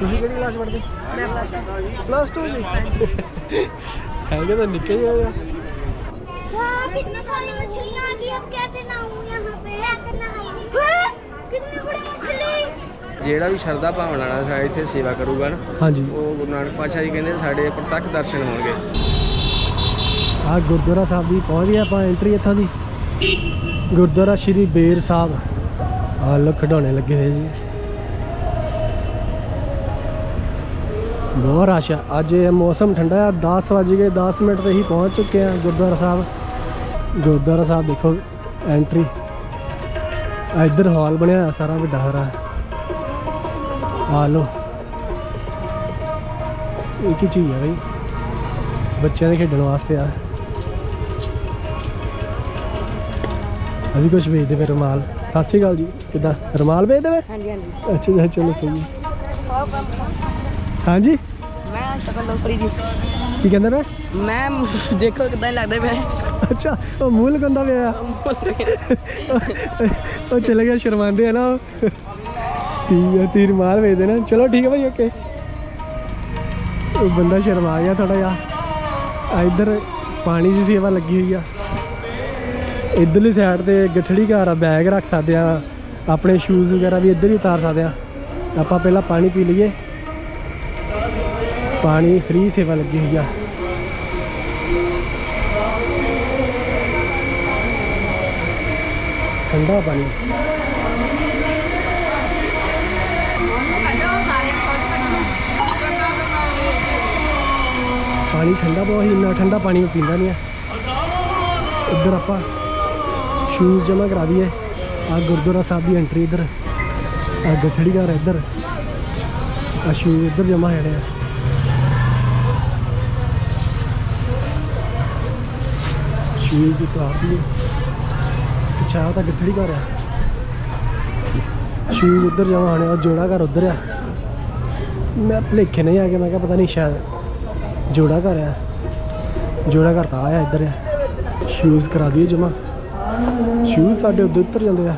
ਤੁਸੀਂ ਕਿਹੜੀ ਕਲਾਸ ਪੜ੍ਹਦੇ ਮੈਂ ਪਲੱਸ ਪਲੱਸ 2 ਸੀ ਹੈਗੇ ਤਾਂ ਨਿੱਕੇ ਜਿਹੇ ਆ वाह कितने सारी मछलियाँ आ गई अब कैसे नहाऊं यहाँ पे ऐसे नहाई नहीं हैं? कितनी बड़ी मछली ਜਿਹੜਾ ਵੀ ਸ਼ਰਧਾ ਭਾਵਨਾ ਵਾਲਾ ਸਾਡੇ ਇੱਥੇ ਸੇਵਾ ਕਰੂਗਾ ਨਾ ਹਾਂਜੀ ਉਹ ਗੁਰੂ ਨਾਨਕ ਪਾਤਸ਼ਾਹ ਜੀ ਕਹਿੰਦੇ ਸਾਡੇ ਪ੍ਰਤੱਖ ਦਰਸ਼ਨ ਹੋਣਗੇ ਆ ਗੁਰਦੁਆਰਾ ਸਾਹਿਬ ਦੀ ਪਹੁੰਚ ਗਏ ਆਪਾਂ ਐਂਟਰੀ ਇੱਥੋਂ ਦੀ ਗੁਰਦੁਆਰਾ ਸ਼੍ਰੀ ਬੇਰ ਸਾਹਿਬ ਆ ਲੋ ਖਿਡੌਣੇ ਲੱਗੇ ਹੋਏ ਜੀ ਬਹੁਤ ਰਸ਼ ਆ। ਅੱਜ ਇਹ ਮੌਸਮ ਠੰਡਾ ਆ। 10 ਵਜ ਗਏ 10 ਮਿੰਟ ਤੇ ਹੀ ਪਹੁੰਚ ਚੁੱਕੇ ਆ ਗੁਰਦੁਆਰਾ ਸਾਹਿਬ। ਗੁਰਦੁਆਰਾ ਸਾਹਿਬ ਦੇਖੋ ਐਂਟਰੀ ਇੱਧਰ ਹਾਲ ਬਣਿਆ ਹੋਇਆ ਸਾਰਾ ਵੱਡਾ ਹਰਾ ਆ ਲੋ ਇਹ ਕੀ ਚੀਜ਼ ਹੈ ਬਈ? ਬੱਚਿਆਂ ਦੇ ਖੇਡਣ ਵਾਸਤੇ ਆ। ਅਸੀਂ ਕੁਝ ਵੇਚਦੇ ਪਏ ਰੁਮਾਲ। ਸਤਿ ਸ਼੍ਰੀ ਅਕਾਲ ਜੀ। ਕਿੱਦਾਂ? ਰੁਮਾਲ ਵੇਚਦੇ ਵੇ ਹਾਂਜੀ ਹਾਂਜੀ। ਅੱਛਾ ਜੀ ਚਲੋ ਸਹੀ ਹੈ। ਹਾਂਜੀ? ਮੈਂ ਸ਼ਕਲ ਲੋਕਰੀ ਜੀ ਕੀ ਕਹਿੰਦੇ ਵੇ ਮੈਂ ਦੇਖੋ ਕਿਦਾਂ ਲੱਗਦਾ ਪਿਆ। ਅੱਛਾ ਉਹ ਮੂੰਹ ਲਗਾਉਂਦਾ ਪਿਆ ਉਹ ਚਲੇ ਗਿਆ ਸ਼ਰਮਾਉਂਦੇ ਆ ਨਾ। ਠੀਕ ਹੈ ਤੀਰ ਮਾਰ ਵੇਚਦੇ ਨਾ। ਚਲੋ ਠੀਕ ਹੈ ਭਾਈ ਓਕੇ ਉਹ ਬੰਦਾ ਸ਼ਰਮਾ ਗਿਆ ਥੋੜਾ ਜਿਹਾ। ਆ ਇੱਧਰ ਪਾਣੀ ਦੀ ਸੇਵਾ ਲੱਗੀ ਹੋਈ ਆ। ਇੱਧਰਲੀ ਸਾਈਡ ਤੇ ਗੱਠੜੀ ਘਰ ਆ ਬੈਗ ਰੱਖ ਸਕਦੇ ਆ। ਆਪਣੇ ਸ਼ੂਜ਼ ਵਗੈਰਾ ਵੀ ਇੱਧਰ ਹੀ ਉਤਾਰ ਸਕਦੇ ਆ। ਆਪਾਂ ਪਹਿਲਾਂ ਪਾਣੀ ਪੀ ਲਈਏ। ਪਾਣੀ ਫ੍ਰੀ ਸੇਵਾ ਲੱਗੀ ਹੋਈ ਆ। ਠੰਡਾ ਪਾਣੀ। ਪਾਣੀ ਠੰਡਾ ਬਹੁਤ ਹੀ ਇੰਨਾ ਠੰਡਾ ਪਾਣੀ ਮੈਂ ਪੀਂਦਾ ਨਹੀਂ ਆ। ਇੱਧਰ ਆਪਾਂ ਸ਼ੂਜ਼ ਜਮ੍ਹਾਂ ਕਰਾ ਦਈਏ। ਆ ਗੁਰਦੁਆਰਾ ਸਾਹਿਬ ਦੀ ਐਂਟਰੀ ਇੱਧਰ। ਆ ਗਠੜੀ ਘਰ ਇੱਧਰ। ਆ ਸ਼ੂਜ਼ ਇੱਧਰ ਜਮ੍ਹਾਂ ਹੋਣੇ ਆ। ਸ਼ੂਜ਼ ਉਤਾਰ ਦਈਏ। ਅੱਛਾ ਉਹ ਤਾਂ ਗਠੜੀ ਘਰ ਆ? ਸ਼ੂਜ਼ ਉੱਧਰ ਜਮ੍ਹਾਂ ਹੋਣੇ ਆ ਜੋੜਾ ਘਰ ਉੱਧਰ ਆ। ਮੈਂ ਭੁਲੇਖੇ ਨਹੀਂ ਆ ਗਿਆ ਮੈਂ ਕਿਹਾ ਪਤਾ ਨਹੀਂ ਸ਼ਾਇਦ ਜੋੜਾ ਘਰ ਆ। ਜੋੜਾ ਘਰ ਤਾਂ ਆਇਆ ਇੱਧਰ ਆ। ਸ਼ੂਜ਼ ਕਰਾ ਦਈਏ ਜਮਾ। ਸ਼ੂਜ਼ ਸਾਡੇ ਉੱਧਰ ਉੱਤਰ ਜਾਂਦੇ ਆ।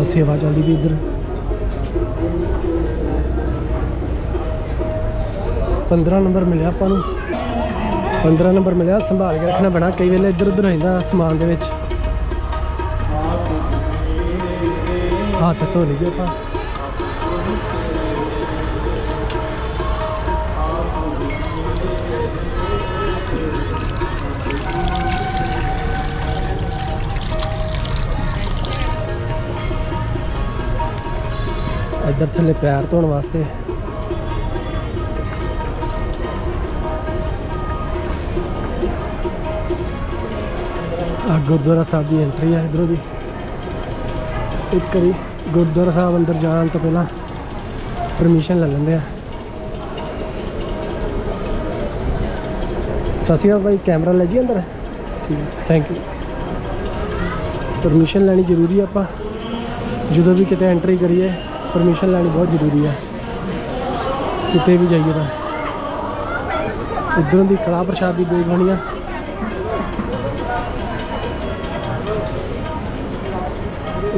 ਆ ਸੇਵਾ ਚੱਲਦੀ ਵੀ ਇੱਧਰ। 15 ਨੰਬਰ ਮਿਲਿਆ ਆਪਾਂ ਨੂੰ। 15 ਨੰਬਰ ਮਿਲਿਆ, ਸੰਭਾਲ ਕੇ ਰੱਖਣਾ ਪੈਣਾ, ਕਈ ਵੇਲੇ ਇੱਧਰ ਉੱਧਰ ਹੋ ਜਾਂਦਾ ਸਮਾਨ ਦੇ ਵਿੱਚ। ਹੱਥ ਧੋ ਲਈਏ ਆਪਾਂ। ਇੱਧਰ ਥੱਲੇ ਪੈਰ ਧੋਣ ਵਾਸਤੇ ਆ ਗੁਰਦੁਆਰਾ ਸਾਹਿਬ ਦੀ ਐਂਟਰੀ ਹੈ ਇਧਰੋਂ ਦੀ। ਇੱਕ ਵਾਰੀ ਗੁਰਦੁਆਰਾ ਸਾਹਿਬ ਅੰਦਰ ਜਾਣ ਤੋਂ ਪਹਿਲਾਂ ਪਰਮਿਸ਼ਨ ਲੈ ਲੈਂਦੇ ਆ। ਅਕਾਲ ਭਾਈ ਕੈਮਰਾ ਲੈ ਜੀ ਅੰਦਰ? ਠੀਕ ਹੈ। ਥੈਂਕ ਯੂ ਪਰਮਿਸ਼ਨ ਲੈਣੀ ਜ਼ਰੂਰੀ ਆ ਆਪਾਂ। ਜਦੋਂ ਵੀ ਕਿਤੇ ਐਂਟਰੀ ਕਰੀਏ ਪਰਮਿਸ਼ਨ ਲੈਣੀ ਬਹੁਤ ਜ਼ਰੂਰੀ ਹੈ ਕਿਤੇ ਵੀ ਜਾਈਏ ਤਾਂ। ਇਧਰੋਂ ਦੀ ਕੜਾਹ ਪ੍ਰਸ਼ਾਦ ਦੀ ਦੇਗ ਹੋਣੀ ਆ।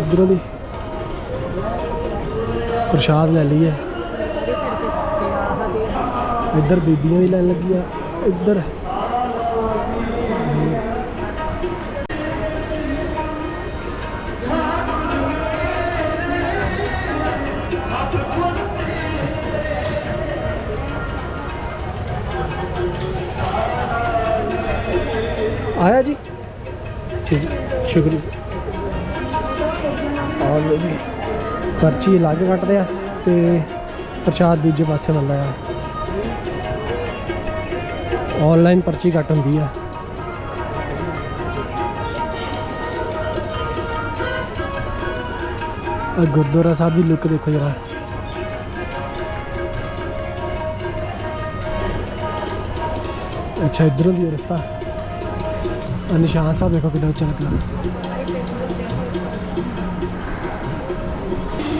ਇਧਰੋਂ ਦੀ। ਪ੍ਰਸ਼ਾਦ ਲੈ ਲਈਏ ਇੱਧਰ ਬੀਬੀਆਂ ਵੀ ਲੈਣ ਲੱਗੀਆਂ ਇੱਧਰ। ਆਇਆ ਜੀ? ਠੀਕ, ਸ਼ੁਕਰੀਆ। ਜੀ। ਪਰਚੀ ਅਲੱਗ ਕੱਟਦੇ ਆ ਤੇ ਪ੍ਰਸ਼ਾਦ ਦੂਜੇ ਪਾਸੇ ਮਿਲਦਾ ਆ। ਆਨਲਾਈਨ ਪਰਚੀ ਕੱਟ ਹੁੰਦੀ ਆ। ਆ ਗੁਰਦੁਆਰਾ ਸਾਹਿਬ ਦੀ ਲੁੱਕ ਦੇਖੋ ਜਰਾ। ਅੱਛਾ, ਇਧਰੋਂ ਦੀ ਰਸਤਾ। ਨਿਸ਼ਾਨ ਸਾਹਿਬ ਦੇਖੋ ਕਿੰਨਾ ਉੱਚਾ ਲੱਗਾ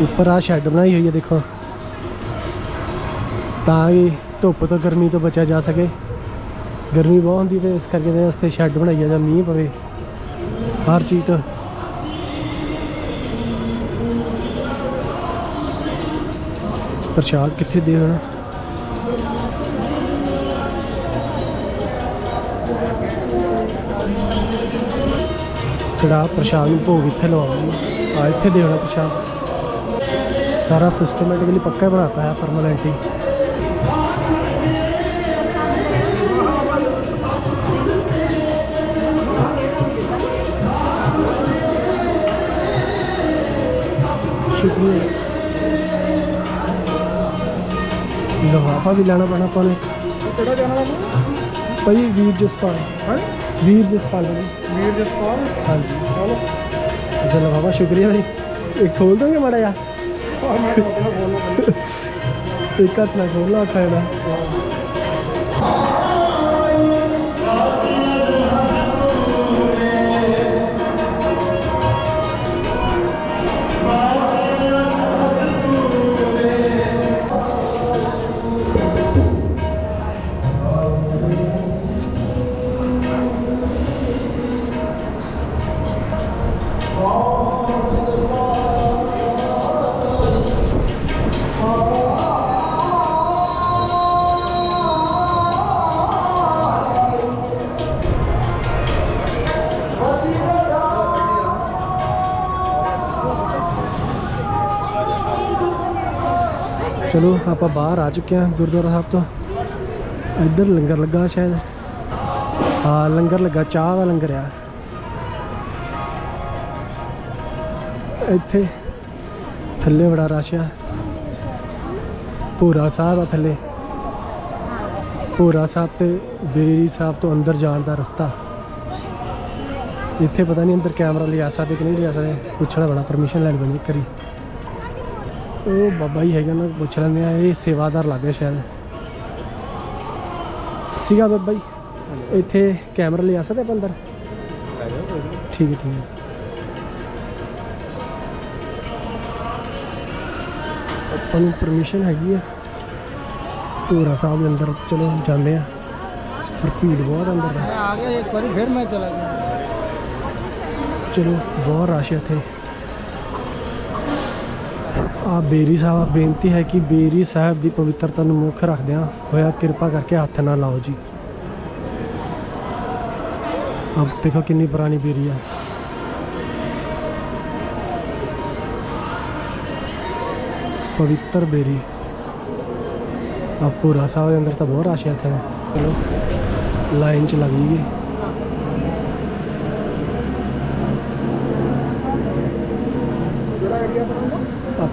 ਉੱਪਰ ਆ ਸ਼ੈੱਡ ਬਣਾਈ ਹੋਈ ਹੈ, ਦੇਖੋ। ਤਾਂ ਕਿ ਧੁੱਪ ਤੋਂ ਗਰਮੀ ਤੋਂ ਬਚਿਆ ਜਾ ਸਕੇ। ਗਰਮੀ ਬਹੁਤ ਹੁੰਦੀ ਤੇ ਇਸ ਕਰਕੇ ਦੇ ਵਾਸਤੇ ਸ਼ੈੱਡ ਬਣਾਈ ਜਾਂ ਮੀਂਹ ਪਵੇ। ਹਰ ਚੀਜ਼ ਤੋਂ। ਪ੍ਰਸ਼ਾਦ ਕਿੱਥੇ ਦੇ ਹੋਣਾ? ਕੜਾ ਪ੍ਰਸ਼ਾਦ ਨੂੰ ਭੋਗ ਇੱਥੇ ਲਵਾਉਂਗੇ ਆ ਇੱਥੇ ਦੇ ਹੋਣਾ ਪ੍ਰਸ਼ਾਦ। ਸਾਰਾ ਸਿਸਟਮੈਟਿਕਲੀ ਪੱਕਾ ਹੀ ਬਣਾਤਾ ਹੈ ਪਰਮਾਨੈਂਟਲੀ ਸ਼ੁਕਰੀਆ ਲਫਾਫਾ ਵੀ ਲੈਣਾ ਪੈਣਾ ਆਪਾਂ ਨੂੰ ਕਿਹੜਾ ਜਾਣਾ ਭਾਈ ਵੀਰ ਜਸਪਾਲ ਹਾਂ ਵੀਰ ਜਸਪਾਲ ਜੀ ਵੀਰ ਜਸਪਾਲ ਹਾਂਜੀ ਚਲੋ ਅੱਛਾ ਲਫਾਫਾ ਸ਼ੁਕਰੀਆ ਭਾਈ ਇਹ ਖੋਲ ਚਲੋ, ਆਪਾਂ ਬਾਹਰ ਆ ਚੁੱਕੇ ਹਾਂ ਗੁਰਦੁਆਰਾ ਸਾਹਿਬ ਤੋਂ। ਇੱਧਰ ਲੰਗਰ ਲੱਗਾ ਸ਼ਾਇਦ। ਹਾਂ, ਲੰਗਰ ਲੱਗਾ, ਚਾਹ ਦਾ ਲੰਗਰ ਆ। ਇੱਥੇ ਥੱਲੇ ਬੜਾ ਰਸ਼ ਆ। ਭੋਰਾ ਸਾਹਿਬ ਆ ਥੱਲੇ। ਭੋਰਾ ਸਾਹਿਬ ਤੇ ਬੇਰੀ ਸਾਹਿਬ ਤੋਂ ਅੰਦਰ ਜਾਣ ਦਾ ਰਸਤਾ। ਇੱਥੇ ਪਤਾ ਨਹੀਂ ਅੰਦਰ ਕੈਮਰਾ ਲਿਆ ਸਕਦੇ ਕਿ ਨਹੀਂ ਲਿਆ ਸਕਦੇ। ਪੁੱਛਣਾ ਬੜਾ ਪਰਮਿਸ਼ਨ ਲੈਣੀ ਪੈਣੀ ਕਰੀ ਉਹ ਬਾਬਾ ਹੀ ਹੈਗਾ ਨੂੰ ਪੁੱਛ ਲੈਂਦੇ ਆ ਇਹ ਸੇਵਾਦਾਰ ਲੱਗਦੇ ਸ਼ਾਇਦ। ਸੀਗਾ ਬਾਬਾ ਜੀ। ਇੱਥੇ ਕੈਮਰਾ ਲਿਆ ਸਕਦੇ ਆਪਾਂ ਅੰਦਰ? ਠੀਕ ਹੈ ਠੀਕ ਹੈ। ਆਪਾਂ ਨੂੰ ਪਰਮਿਸ਼ਨ ਹੈਗੀ ਆ। ਪੂਰਾ ਸਾਹਿਬ ਦੇ ਅੰਦਰ ਚਲੋ ਜਾਂਦੇ ਆ। ਪਰ ਭੀੜ ਬਹੁਤ ਅੰਦਰ ਆ ਗਿਆ ਇੱਕ ਵਾਰੀ ਫਿਰ ਮੈਂ ਚਲਾ ਗਿਆ। ਚਲੋ ਬਹੁਤ ਰਸ਼ ਇੱਥੇ। ਆ ਬੇਰੀ ਸਾਹਿਬ ਬੇਨਤੀ ਹੈ ਕਿ ਬੇਰੀ ਸਾਹਿਬ ਦੀ ਪਵਿੱਤਰਤਾ ਨੂੰ ਮੁੱਖ ਰੱਖਦਿਆਂ ਹੋਇਆ ਕਿਰਪਾ ਕਰਕੇ ਹੱਥ ਨਾ ਲਾਓ ਜੀ। ਅਬ ਦੇਖੋ ਕਿੰਨੀ ਪੁਰਾਣੀ ਬੇਰੀ ਆ। ਪਵਿੱਤਰ ਬੇਰੀ। ਆ ਪੂਰਾ ਸਾਹਿਬ ਦੇ ਅੰਦਰ ਤਾਂ ਬਹੁਤ ਰਸ਼ ਹੈ ਇੱਥੇ। ਚਲੋ, ਲਾਈਨ ਚ ਲੱਗ ਜਾਈਏ।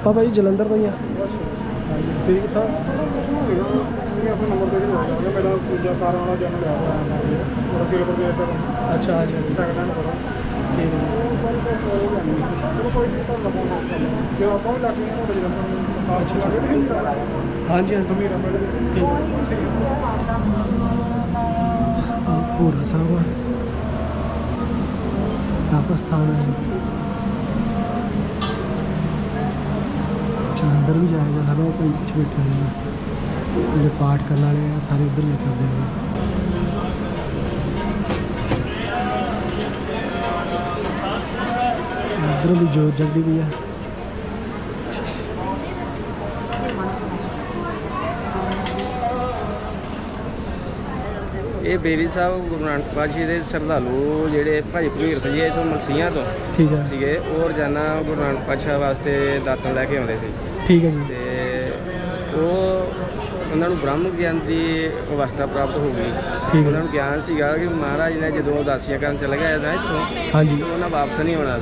ਆਪਾਂ ਭਾਈ ਜਲੰਧਰ ਤੋਂ ਹੀ ਆ। ਠੀਕ ਠਾਕ ਇਹ ਆਪਣਾ ਨੰਬਰ ਦੇ ਦਿਓ ਮੇਰਾ ਦੂਜਾ ਕਾਰ ਵਾਲਾ ਜਨਮ ਲਿਆ ਹੋਇਆ ਉਹ ਸਿਲਵਰ ਦੇ ਇੱਧਰ ਅੱਛਾ ਆ ਜੀ। ਸੈਕਿੰਡ ਕਰੋ ਠੀਕ ਹੈ ਚਲੋ ਕੋਈ ਨਹੀਂ ਤਾਂ ਲਵਾਂਗਾ ਅੰਦਰ ਵੀ ਜਾਏਗਾ ਸਾਰਾ ਕੋਈ ਪਿੱਛੇ ਬੈਠੇ ਹੋਏ ਨੇ। ਜਿਹੜੇ ਪਾਠ ਕਰਨ ਵਾਲੇ ਆ ਸਾਰੇ ਉੱਧਰ ਹੀ ਕਰਦੇ ਨੇ ਇੱਧਰੋਂ ਵੀ ਜੋਤ ਜਗਦੀ ਵੀ ਆ। ਇਹ ਬੇਰੀ ਸਾਹਿਬ ਗੁਰੂ ਨਾਨਕ ਪਾਤਸ਼ਾਹ ਦੇ ਸਰਦਾਲੂ ਜਿਹੜੇ ਭਾਈ ਭਵੀਰ ਸੀ ਇਥੋਂ ਮਲਸੀਆਂ ਤੋਂ ਠੀਕ ਹੈ ਸੀਗੇ ਉਹ ਰੋਜ਼ਾਨਾ ਗੁਰੂ ਨਾਨਕ ਪਾਤਸ਼ਾਹ ਵਾਸਤੇ ਦਾਤਨ ਲੈ ਕੇ ਆਉਂਦੇ ਸੀ। ਠੀਕ ਹੈ ਜੀ। ਤੇ ਉਹ ਉਹਨਾਂ ਨੂੰ ਬ੍ਰਹਮ ਗਿਆਨ ਦੀ ਅਵਸਥਾ ਪ੍ਰਾਪਤ ਹੋ ਗਈ। ਠੀਕ ਉਹਨਾਂ ਨੂੰ ਗਿਆਨ ਸੀਗਾ ਕਿ ਮਹਾਰਾਜ ਨੇ ਜਦੋਂ ਉਦਾਸੀਆਂ ਕਰਨ ਚਲੇ ਗਏ ਤਾਂ ਇੱਥੋਂ ਹਾਂਜੀ। ਉਹਨਾਂ ਵਾਪਸ ਨਹੀਂ ਆਉਣਾ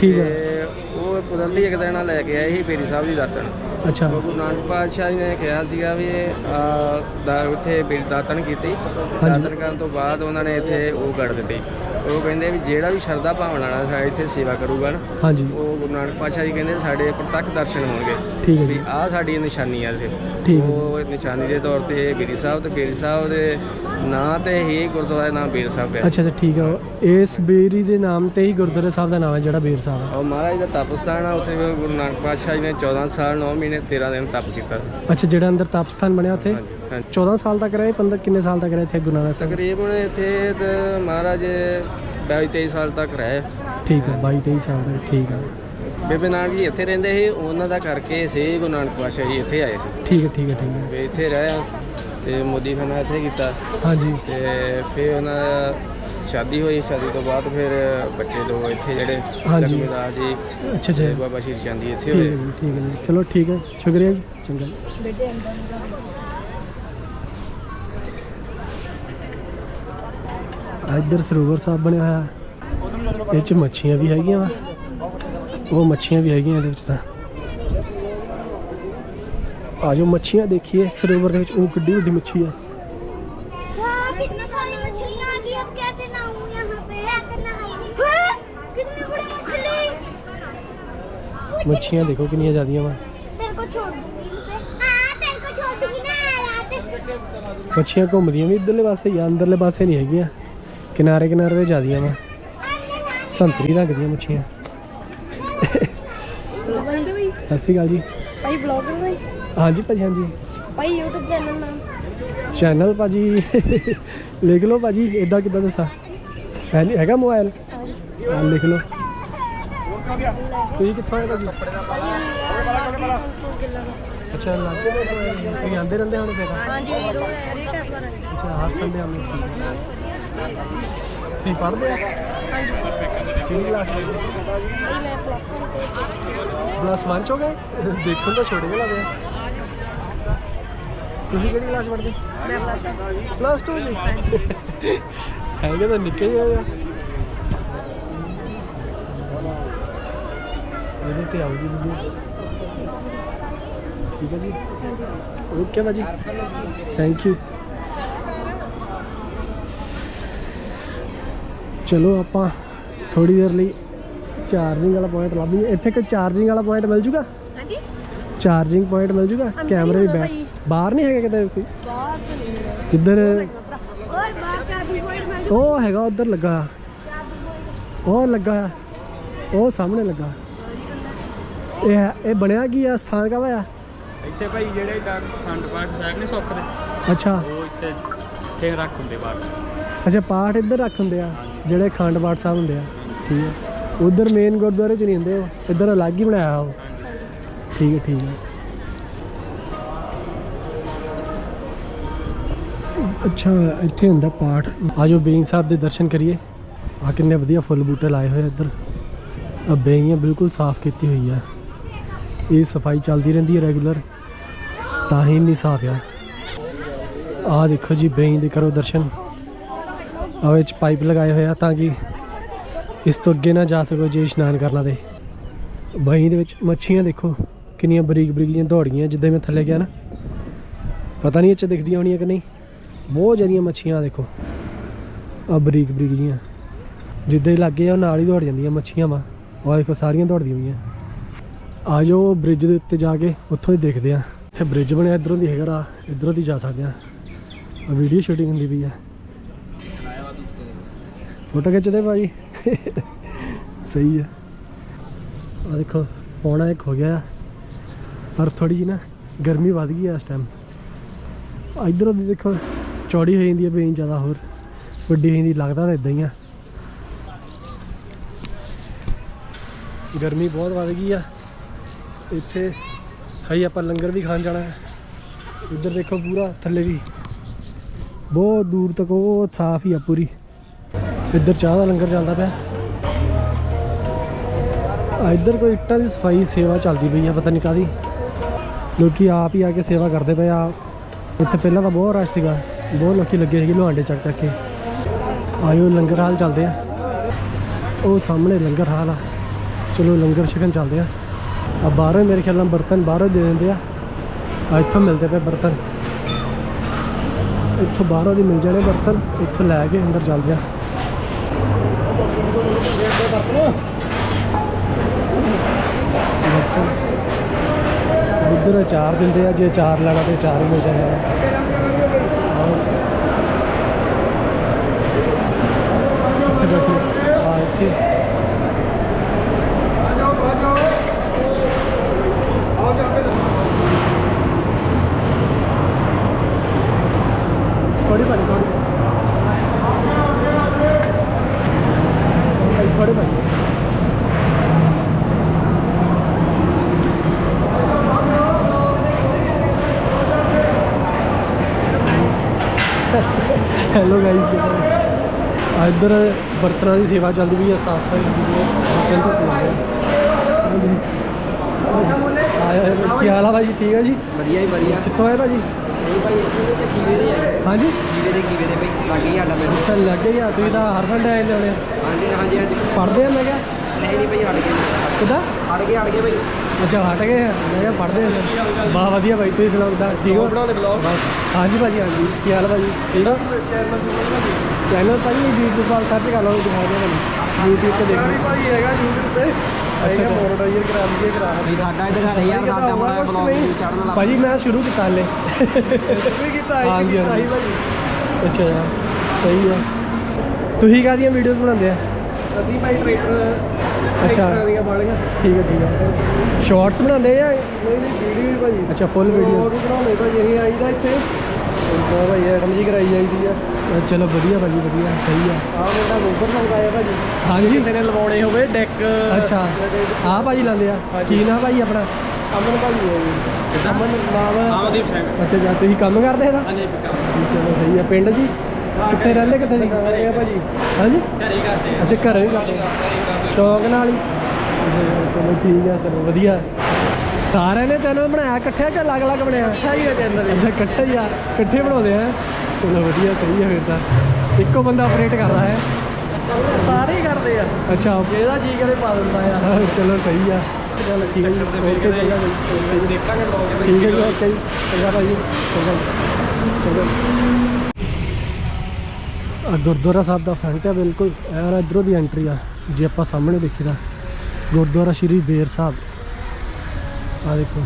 ਠੀਕ ਹੈ। ਉਹ ਕੁਦਰਤੀ ਇੱਕ ਦਿਨ ਲੈ ਕੇ ਆਏ ਸੀ ਬੇਰੀ ਸਾਹਿਬ ਦੀ ਦਾਤਨ ਅੱਛਾ। ਉਹ ਗੁਰੂ ਨਾਨਕ ਪਾਤਸ਼ਾਹ ਜੀ ਨੇ ਕਿਹਾ ਸੀਗਾ ਵੀ ਆ ਦਾ ਉੱਥੇ ਬੇਰੀ ਦਾਤਨ ਕੀਤੀ। ਦਾਤਨ ਕਰਨ ਤੋਂ ਬਾਅਦ ਉਹਨਾਂ ਨੇ ਇੱਥੇ ਉਹ ਕੱਢ ਦਿੱਤੀ। ਉਹ ਕਹਿੰਦੇ ਵੀ ਜਿਹੜਾ ਵੀ ਸ਼ਰਧਾ ਭਾਵਨਾ ਨਾਲ ਸਾਡੇ ਇੱਥੇ ਸੇਵਾ ਕਰੂਗਾ ਨਾ ਹਾਂਜੀ। ਉਹ ਗੁਰੂ ਨਾਨਕ ਪਾਤਸ਼ਾਹ ਜੀ ਕਹਿੰਦੇ ਸਾਡੇ ਪ੍ਰਤੱਖ ਦਰਸ਼ਨ ਹੋਣਗੇ। ਠੀਕ ਹੈ ਜੀ। ਆਹ ਸਾਡੀ ਨਿਸ਼ਾਨੀ ਆ ਇੱਥੇ। ਠੀਕ ਹੈ ਉਹ ਨਿਸ਼ਾਨੀ ਦੇ ਤੌਰ ਤੇ ਬੇਰੀ ਸਾਹਿਬ ਤੇ ਬੇਰੀ ਸਾਹਿਬ ਦੇ ਨਾਂ ਤੇ ਹੀ ਗੁਰਦੁਆਰਾ ਨਾਮ ਬੇਰ ਸਾਹਿਬ ਹੈ ਅੱਛਾ ਅੱਛਾ ਠੀਕ ਹੈ ਇਸ ਬੇਰੀ ਦੇ ਨਾਮ ਤੇ ਹੀ ਗੁਰਦੁਆਰਾ ਸਾਹਿਬ ਦਾ ਨਾਮ ਹੈ ਜਿਹੜਾ ਬੇਰ ਸਾਹਿਬ ਉਹ ਮਹਾਰਾਜ ਦਾ ਤਪਸਥਾਨ ਆ ਉੱਥੇ ਗੁਰੂ ਨਾਨਕ ਪਾਤਸ਼ਾਹ ਜੀ ਨੇ 14 ਸਾਲ 9 ਮਹੀਨੇ 13 ਦਿਨ ਤਪ ਕੀਤਾ। ਹੈ ਅੱਛਾ ਜਿਹੜਾ ਅੰਦਰ ਤਪ ਸਥਾਨ ਬਣਿਆ ਉੱਥੇ? ਹਾਂਜੀ ਹਾਂਜੀ। 14 ਸਾਲ ਤੱਕ ਰਹੇ 15 ਕਿੰਨੇ ਸਾਲ ਤੱਕ ਰਹੇ ਇੱਥੇ ਗੁਰੂ ਨਾਨਕ ਸਾਹਿਬ ਤਕਰੀਬਨ ਇੱਥੇ ਤੇ ਮਹਾਰਾਜ 22 23 ਸਾਲ ਤੱਕ ਰਹੇ। ਠੀਕ ਹੈ 22 23 ਸਾਲ ਤੱਕ ਠੀਕ ਹੈ ਬੇਬੇ ਨਾਨਕ ਜੀ ਇੱਥੇ ਰਹਿੰਦੇ ਸੀ ਉਹਨਾਂ ਦਾ ਕਰਕੇ ਸੇ ਗੁਰੂ ਨਾਨਕ ਪਾਤਸ਼ਾਹ ਜੀ ਇੱਥੇ ਆਏ ਸੀ। ਠੀਕ ਹੈ ਠੀਕ ਹੈ ਠੀਕ ਹੈ ਵੀ ਇੱਥੇ ਰਹੇ ਆ ਤੇ ਮੋਦੀ ਖਾਨਾ ਇੱਥੇ ਕੀਤਾ। ਹਾਂਜੀ। ਤੇ ਫਿਰ ਉਹਨਾਂ ਦਾ ਸ਼ਾਦੀ ਹੋਈ ਸ਼ਾਦੀ ਤੋਂ ਬਾਅਦ ਫਿਰ ਬੱਚੇ ਦੋ ਇੱਥੇ ਜਿਹੜੇ ਹਾਂਜੀ। ਜੀ ਅੱਛਾ ਤੇ ਅੱਛਾ ਬਾਬਾ ਸ਼ੀਰ ਚੰਦ ਜੀ ਇੱਥੇ ਠੀਕ ਹੈ ਹੋਏ। ਜੀ ਠੀਕ ਹੈ ਜੀ। ਚਲੋ ਠੀਕ ਹੈ ਸ਼ੁਕਰੀਆ ਜੀ। ਚੰਗਾ। ਸਰੋਵਰ ਸਾਹਿਬ आ गई अब कैसे नहाऊं यहाँ पे है तो नहाई नहीं हैं? कितनी बड़ी मछली ਮੱਛੀਆਂ ਦੇਖੋ ਕਿੰਨੀਆਂ ਜ਼ਿਆਦੀਆਂ ਵਾ तेरे को छोड़ दूंगी इस पे। हाँ तेरे को छोड़ दूंगी ना रात ਮੱਛੀਆਂ ਘੁੰਮਦੀਆਂ ਵੀ ਇੱਧਰਲੇ ਪਾਸੇ ਜਾਂ ਅੰਦਰਲੇ ਪਾਸੇ ਨਹੀਂ ਹੈਗੀਆਂ ਕਿਨਾਰੇ ਕਿਨਾਰੇ ਤੇ ਜ਼ਿਆਦੀਆਂ ਵਾ। ਸੰਤਰੀ ਰੰਗ ਦੀਆਂ ਮੱਛੀਆਂ। ਸਤਿ ਸ਼੍ਰੀ ਅਕਾਲ ਜੀ। ਭਾਈ ਬਲੌਗਰ ਭਾਈ ਹਾਂਜੀ ਭਾਜੀ ਹਾਂਜੀ। ਭਾਈ YouTube ਚੈਨਲ ਨਾਮ। ਚੈਨਲ ਭਾਜੀ। ਲਿਖ ਲਓ ਭਾਜੀ ਇਦਾਂ ਕਿੱਦਾਂ ਦੱਸਾਂ? ਹੈ ਨਹੀਂ ਹੈਗਾ ਮੋਬਾਈਲ ਹਾਂ ਲਿਖ ਲਓ। ਤੁਸੀਂ ਕਿੱਥੋਂ ਆਏ ਭਾਜੀ? ਅੱਛਾ ਲਾਗੇ ਦੇ ਕੋਲ ਤੁਸੀਂ ਆਉਂਦੇ ਰਹਿੰਦੇ ਹੁਣ ਫੇਰ? ਹਾਂਜੀ ਅੱਛਾ ਹਰ ਸੰਡੇ ਆਉਂਦੇ। ਤੁਸੀਂ ਪੜ੍ਹਦੇ ਆ ਕਿਹੜੀ ਕਲਾਸ ਵਿੱਚ ਭਾਈ ਮੈਂ ਪਲੱਸ 1 ਤੇ ਪਲੱਸ 1 ਚ ਹੋ ਗਏ ਦੇਖਣ ਤਾਂ ਛੋਟੇ ਜਿਹੇ ਲੱਗਦੇ ਆ ਤੁਸੀਂ ਕਿਹੜੀ ਕਲਾਸ ਪੜ੍ਹਦੇ ਮੈਂ ਪਲੱਸ 1 ਪਲੱਸ 2 ਜੀ ਹੈਗੇ ਤਾਂ ਨਿੱਕੇ ਜਿਹੇ ਆ ਇਹਦੇ ਤੇ ਆਉਗੀ ਵੀਡੀਓ ਠੀਕ ਹੈ ਜੀ ਓਕੇ ਭਾਜੀ ਥੈਂਕ ਯੂ ਚਲੋ ਆਪਾਂ ਥੋੜੀ ਦੇਰ ਲਈ ਚਾਰਜਿੰਗ ਵਾਲਾ ਪੁਆਇੰਟ ਲੱਭ ਲਈਏ ਇੱਥੇ ਕੋਈ ਚਾਰਜਿੰਗ ਵਾਲਾ ਪੁਆਇੰਟ ਮਿਲ ਜੂਗਾ? ਹਾਂਜੀ। ਚਾਰਜਿੰਗ ਪੁਆਇੰਟ ਮਿਲ ਜੂਗਾ? ਕੈਮਰੇ ਵੀ ਬੈਕ। ਬਾਹਰ ਨਹੀਂ ਹੈਗਾ ਕਿਤੇ ਕੋਈ? ਬਾਹਰ ਤੋਂ ਨਹੀਂ ਮਿਲਿਆ ਕਿੱਧਰ? ਓਏ ਬਾਹਰ ਕਾ ਦੀ ਪੁਆਇੰਟ ਮੈਂ ਉਹ ਹੈਗਾ ਉਧਰ ਲੱਗਾ। ਉਹ ਲੱਗਾ। ਉਹ ਸਾਹਮਣੇ ਲੱਗਾ। ਇਹ ਹੈ- ਇਹ ਬਣਿਆ ਕੀ ਆ? ਸਥਾਨ ਕਾ ਹੋਇਆ? ਇੱਥੇ ਭਾਈ ਜਿਹੜੇ ਦਾ ਖੰਡ ਪਾਠ ਸਾਹਿਬ ਨੇ ਸੁੱਖ ਦੇ ਅੱਛਾ। ਉਹ ਇੱਥੇ ਇੱਥੇ ਰੱਖ ਹੁੰਦੇ ਬਾਹਰ। ਅੱਛਾ ਪਾਠ ਇੱਧਰ ਰੱਖ ਹੁੰਦੇ ਆ। ਜਿਹੜੇ ਅਖੰਡ ਪਾਠ ਸਾਹਿਬ ਹੁੰਦੇ ਆ, ਠੀਕ ਹੈ ਉਧਰ ਮੇਨ ਗੁਰਦੁਆਰੇ ਚ ਨਹੀਂ ਹੁੰਦੇ ਉਹ, ਇੱਧਰ ਅਲੱਗ ਹੀ ਬਣਾਇਆ ਉਹ। ਠੀਕ ਹੈ ਠੀਕ ਹੈ ਅੱਛਾ, ਇੱਥੇ ਹੁੰਦਾ ਪਾਠ। ਆਜੋ ਬੇਈ ਸਾਹਿਬ ਦੇ ਦਰਸ਼ਨ ਕਰੀਏ। ਆ ਕਿੰਨੇ ਵਧੀਆ ਫੁੱਲ ਬੂਟੇ ਲਾਏ ਹੋਏ ਆ ਇੱਧਰ। ਆ ਬੇਈਆਂ ਬਿਲਕੁਲ ਸਾਫ਼ ਕੀਤੀ ਹੋਈ ਆ। ਇਹ ਸਫ਼ਾਈ ਚੱਲਦੀ ਰਹਿੰਦੀ ਹੈ ਰੈਗੂਲਰ ਤਾਂ ਹੀ ਨਹੀਂ ਸਾਫ਼ ਆ। ਆ ਦੇਖੋ ਜੀ, ਬੇਈ ਦੇ ਕਰੋ ਦਰਸ਼ਨ। ਆ ਵਿੱਚ ਪਾਈਪ ਲਗਾਏ ਹੋਏ ਆ ਤਾਂ ਕਿ ਇਸ ਤੋਂ ਅੱਗੇ ਨਾ ਜਾ ਸਕੋ ਜੇ ਇਸ਼ਨਾਨ ਕਰਨਾ ਤੇ ਬਹੀਂ ਦੇ ਵਿੱਚ ਮੱਛੀਆਂ ਦੇਖੋ, ਕਿੰਨੀਆਂ ਬਰੀਕ ਬਰੀਕ ਜਿਹੀਆਂ ਦੌੜੀਆਂ, ਜਿੱਦਾਂ ਮੈਂ ਥੱਲੇ ਗਿਆ ਨਾ। ਪਤਾ ਨਹੀਂ ਇੱਥੇ ਦਿਖਦੀਆਂ ਹੋਣੀਆਂ ਕਿ ਨਹੀਂ। ਬਹੁਤ ਜ਼ਿਆਦੀਆਂ ਮੱਛੀਆਂ ਆਹ ਦੇਖੋ। ਆ ਬਰੀਕ ਬਰੀਕ ਜਿਹੀਆਂ। ਜਿੱਦਾਂ ਹੀ ਲੱਗੇ ਆ, ਉਹ ਨਾਲ ਹੀ ਦੌੜ ਜਾਂਦੀਆਂ ਮੱਛੀਆਂ ਵਾ। ਉਹ ਦੇਖੋ, ਸਾਰੀਆਂ ਦੌੜਦੀਆਂ ਹੋਈਆਂ। ਆ ਜਾਓ ਬ੍ਰਿਜ ਦੇ ਉੱਤੇ ਜਾ ਕੇ, ਉੱਥੋਂ ਹੀ ਦੇਖਦੇ ਆ। ਇੱਥੇ ਬ੍ਰਿਜ ਬਣਿਆ, ਇਧਰੋਂ ਦੀ ਹੈਗਾ ਰਾ ਇਧਰੋਂ ਦੀ ਜਾ ਸਕਦੇ ਆ। ਵੀਡੀਓ ਸ਼ੂਟਿੰਗ ਹੁੰਦੀ ਵੀ ਆ। ਫੋਟੋ ਖਿੱਚਦੇ ਭਾਜੀ ਸਹੀ ਆ। ਆ ਦੇਖੋ, ਪੌਣਾ ਇੱਕ ਹੋ ਗਿਆ ਆ। ਪਰ ਥੋੜੀ ਜਿਹੀ ਨਾ ਗਰਮੀ ਵੱਧ ਗਈ ਆ ਇਸ ਟਾਈਮ ਇਧਰੋਂ ਦੀ ਦੇਖੋ, ਚੌੜੀ ਹੋ ਜਾਂਦੀ ਹੈ ਬੇਨ ਜ਼ਿਆਦਾ ਹੋਰ, ਵੱਡੀ ਹੋ ਜਾਂਦੀ, ਲੱਗਦਾ ਤਾਂ ਇਦਾਂ ਹੀ ਆ। ਗਰਮੀ ਬਹੁਤ ਵੱਧ ਗਈ ਆ। ਇੱਥੇ ਹਾਈ ਆਪਾਂ ਲੰਗਰ ਵੀ ਖਾਣ ਜਾਣਾ ਹੈ ਇੱਧਰ ਦੇਖੋ ਪੂਰਾ ਥੱਲੇ ਵੀ। ਬਹੁਤ ਦੂਰ ਤੱਕ ਉਹ ਸਾਫ਼ ਹੀ ਆ ਪੂਰੀ। ਇੱਧਰ ਚਾਹ ਦਾ ਲੰਗਰ ਚੱਲਦਾ ਪਿਆ। ਇੱਧਰ ਕੋਈ ਇੱਟਾਂ ਦੀ ਸਫ਼ਾਈ ਸੇਵਾ ਚੱਲਦੀ ਪਈ ਆ, ਪਤਾ ਨਹੀਂ ਕਾਦੀ ਲੋਕੀ ਆਪ ਹੀ ਆ ਕੇ ਸੇਵਾ ਕਰਦੇ ਪਏ ਆ। ਇੱਥੇ ਪਹਿਲਾਂ ਤਾਂ ਬਹੁਤ ਰਸ਼ ਸੀਗਾ, ਬਹੁਤ ਲੋਕੀ ਲੱਗੇ ਸੀਗੇ ਲੋਹਾਂਡੇ ਚੱਕ ਚੱਕ ਕੇ। ਆਇਓ ਲੰਗਰ ਹਾਲ ਚੱਲਦੇ ਆ। ਉਹ ਸਾਹਮਣੇ ਲੰਗਰ ਹਾਲ ਆ। ਚਲੋ ਲੰਗਰ ਛਕਣ ਚੱਲਦੇ ਆ। ਆ ਬਾਹਰੋਂ ਮੇਰੇ ਖਿਆਲ ਨਾਲ ਬਰਤਨ ਬਾਹਰੋਂ ਦੇ ਦਿੰਦੇ ਆ। ਆ ਇੱਥੋਂ ਮਿਲਦੇ ਪਏ ਬਰਤਨ। ਇੱਥੋਂ ਬਾਹਰੋਂ ਦੀ ਮਿਲ ਜਾਣੇ ਬਰਤਨ, ਇੱਥੋਂ ਲੈ ਕੇ ਅੰਦਰ ਚੱਲਦੇ ਆ। ਉੱਧਰ ਅਚਾਰ ਦਿੰਦੇ ਆ ਜੇ ਅਚਾਰ ਲੈਣਾ ਤੇ ਅਚਾਰ ਹੀ ਮਿਲ ਜਾਂਦਾ ਆ। ਇੱਥੇ ਬੈਠੋ ਆ ਇੱਥੇ ਥੋੜੀ ਪਾਣੀ ਥੋੜੀ ਥੋੜੀ ਪਾਣੀ ਹੈਲੋ ਗਾਈਸ ਇੱਧਰ ਬਰਤਨਾਂ ਦੀ ਸੇਵਾ ਚੱਲਦੀ ਪਈ ਹੈ ਸਾਫ਼ ਸਫ਼ਾਈ ਹੁੰਦੀ ਹੈ ਬਰਤਨ ਆ ਹਾਂਜੀ। ਆਇਆ ਕੀ ਹਾਲ ਆ ਭਾਜੀ ਠੀਕ ਆ ਜੀ? ਵਧੀਆ ਹੀ ਵਧੀਆ। ਕਿੱਥੋਂ ਆਏ ਭਾਜੀ? ਇਹ ਭਾਈ ਇੱਥੇ ਤੇ ਕੀਵੇ ਦੇ ਆਏ ਹਾਂਜੀ? ਕੀਵੇ ਦੇ ਕੀਵੇ ਦੇ ਭਾਈ ਲੱਗੇ ਹੀ ਸਾਡਾ ਪਿੰਡ। ਅੱਛਾ ਲੱਗ ਗਈ ਆ ਤੁਸੀਂ ਤਾਂ ਹਰ ਸੰਡੇ ਆਏ ਹੁੰਦੇ ਹੋਣੇ। ਹਾਂਜੀ ਹਾਂਜੀ ਹਾਂਜੀ। ਪੜ੍ਹਦੇ ਆ ਮੈਂ ਕਿਹਾ? ਨਹੀਂ ਨਹੀਂ ਭਾਈ ਹਟ ਗਏ। ਕਿੱਦਾਂ? ਹਟ ਗਏ ਹਟ ਗਏ ਭਾਈ। ਅੱਛਾ ਹਟ ਗਏ ਆ ਮੈਂ ਕਿਹਾ ਪੜ੍ਹਦੇ ਆ। ਵਾਹ ਵਧੀਆ ਭਾਈ ਤੁਸੀਂ ਸੁਣਾਓ ਕਿੱਦਾਂ? ਠੀਕ ਹੋ? ਬਣਾਉਂਦੇ ਬਲੌਗ ਬਸ। ਹਾਂਜੀ ਭਾਜੀ ਹਾਂਜੀ। ਕੀ ਹਾਲ ਭਾਜੀ? ਆ ਚੈਨਲ ਭਾਜੀ YouTube ਵਾਲ ਸਰਚ ਕਰ ਲਓ ਦਿਖਾ ਦਿਓ ਤੁਹਾਨੂੰ YouTube ਤੇ ਦੇਖੋ। ਭਾਈ ਹੈਗਾ YouTube ਤੇ। ਅੱਛਾ। ਮੋਡਰਾਈਜ਼ਰ ਕਰਾ ਦਈਏ ਕਰਾ ਭਾਈ ਸਾਡਾ ਇੱਧਰ ਘਰ ਯਾਰ ਸਾਡਾ ਬੜਾ ਬਲੌਗ ਚੜਨ ਲੱਗ ਭਾਜੀ ਮੈਂ ਸ਼ੁਰੂ ਕੀਤਾ ਹਲੇ। ਵੀ ਕੀਤਾ ਕੀਤਾ ਹਾਂਜੀ। ਭਾਜੀ। ਅੱਛਾ ਯਾਰ ਸਹੀ ਆ ਤੁਸੀਂ ਕਾਹਦੀਆਂ ਵੀਡੀਓਜ਼ ਬਣਾਉਂਦੇ ਆ? ਅਸੀਂ ਭਾਈ ਟਰੈਕਟਰ ਅੱਛਾ। ਦੀਆਂ ਬਾਲੀਆਂ ਠੀਕ ਹੈ ਠੀਕ ਹੈ। ਸ਼ਾਰਟਸ ਬਣਾਉਂਦੇ ਆ ਨਹੀਂ ਨਹੀਂ ਵੀਡੀਓ ਵੀ ਭਾਜੀ। ਅੱਛਾ ਫੁੱਲ ਵੀਡੀਓ ਵੀ ਬਣਾਉਂਦੇ ਭਾਜੀ ਅਸੀਂ ਆਈਦਾ ਇੱਥੇ। ਉਹ ਭਾਈ ਐਟਮ ਜੀ ਕਰਾਈ ਜਾਈਦੀ ਆ। ਚਲੋ ਵਧੀਆ ਭਾਜੀ ਵਧੀਆ ਸਹੀ ਆ। ਆਹ ਮੁੰਡਾ ਗੋਬਰ ਮੰਗਾਇਆ ਭਾਜੀ। ਹਾਂਜੀ। ਕਿਸੇ ਨੇ ਲਵਾਉਣੇ ਹੋਵੇ ਡੈਕ ਅੱਛਾ। ਆਹ ਭਾਜੀ ਲਾਉਂਦੇ ਆ। ਕੀ ਨਾ ਭਾਈ ਆਪਣਾ? ਅਮਨ ਭਾਜੀ ਹੈ ਜੀ। ਅਮਨ ਨਾਮ ਆਮਦੀਪ ਸਿੰਘ। ਅੱਛਾ ਜੀ ਤੁਸੀਂ ਕੰਮ ਕਰਦੇ ਇਹਦਾ? ਹਾਂਜੀ ਚਲੋ ਸਹੀ ਆ। ਪਿੰਡ ਜੀ? ਕਿੱਥੇ ਰਹਿੰਦੇ ਕਿੱਥੇ ਜੀ? ਭਾਜੀ। ਹਾਂਜੀ? ਘਰੇ ਕਰਦੇ ਅੱਛਾ ਘਰੇ ਹੀ ਕਰਦੇ ਆ। ਸ਼ੌਕ ਨਾਲ ਹੀ? ਚਲੋ ਠੀਕ ਆ ਚਲੋ ਵਧੀਆ। ਸਾਰਿਆਂ ਨੇ ਚੈਨਲ ਬਣਾਇਆ ਇਕੱਠੇ ਕਿ ਅਲੱਗ-ਅਲੱਗ ਬਣਿਆ? ਅੱਛਾ ਹੀ ਹੈ ਚੈਨਲ ਅੱਛਾ ਇਕੱਠੇ ਹੀ ਆ। ਇਕੱਠੇ ਬਣਾਉਂਦੇ ਆ। ਚਲੋ ਵਧੀਆ ਸਹੀ ਆ ਫਿਰ ਤਾਂ। ਇੱਕੋ ਬੰਦਾ ਆਪਰੇਟ ਕਰਦਾ ਹੈ। ਸਾਰੇ ਹੀ ਕਰਦੇ ਆ। ਅੱਛਾ। ਜਿਹਦਾ ਜੀ ਕਰੇ ਪਾ ਦਿੰਦਾ ਆ। ਚਲੋ ਸਹੀ ਆ। ਚਲੋ ਠੀਕ ਹੈ ਓਕੇ ਦੇਖਾਂਗੇ ਠੀਕ ਹੈ ਜੀ ਓਕੇ ਚੰਗਾ ਭਾਈ ਚੰਗਾ। ਆ ਗੁਰਦੁਆਰਾ ਸਾਹਿਬ ਦਾ ਫਰੰਟ ਹੈ ਬਿਲਕੁਲ। ਇਹ ਨਾ ਇਧਰੋਂ ਦੀ ਐਂਟਰੀ ਆ, ਜੇ ਆਪਾਂ ਸਾਹਮਣੇ ਦੇਖੀਦਾ। ਗੁਰਦੁਆਰਾ ਸ਼੍ਰੀ ਬੇਰ ਸਾਹਿਬ। ਆ ਦੇਖੋ।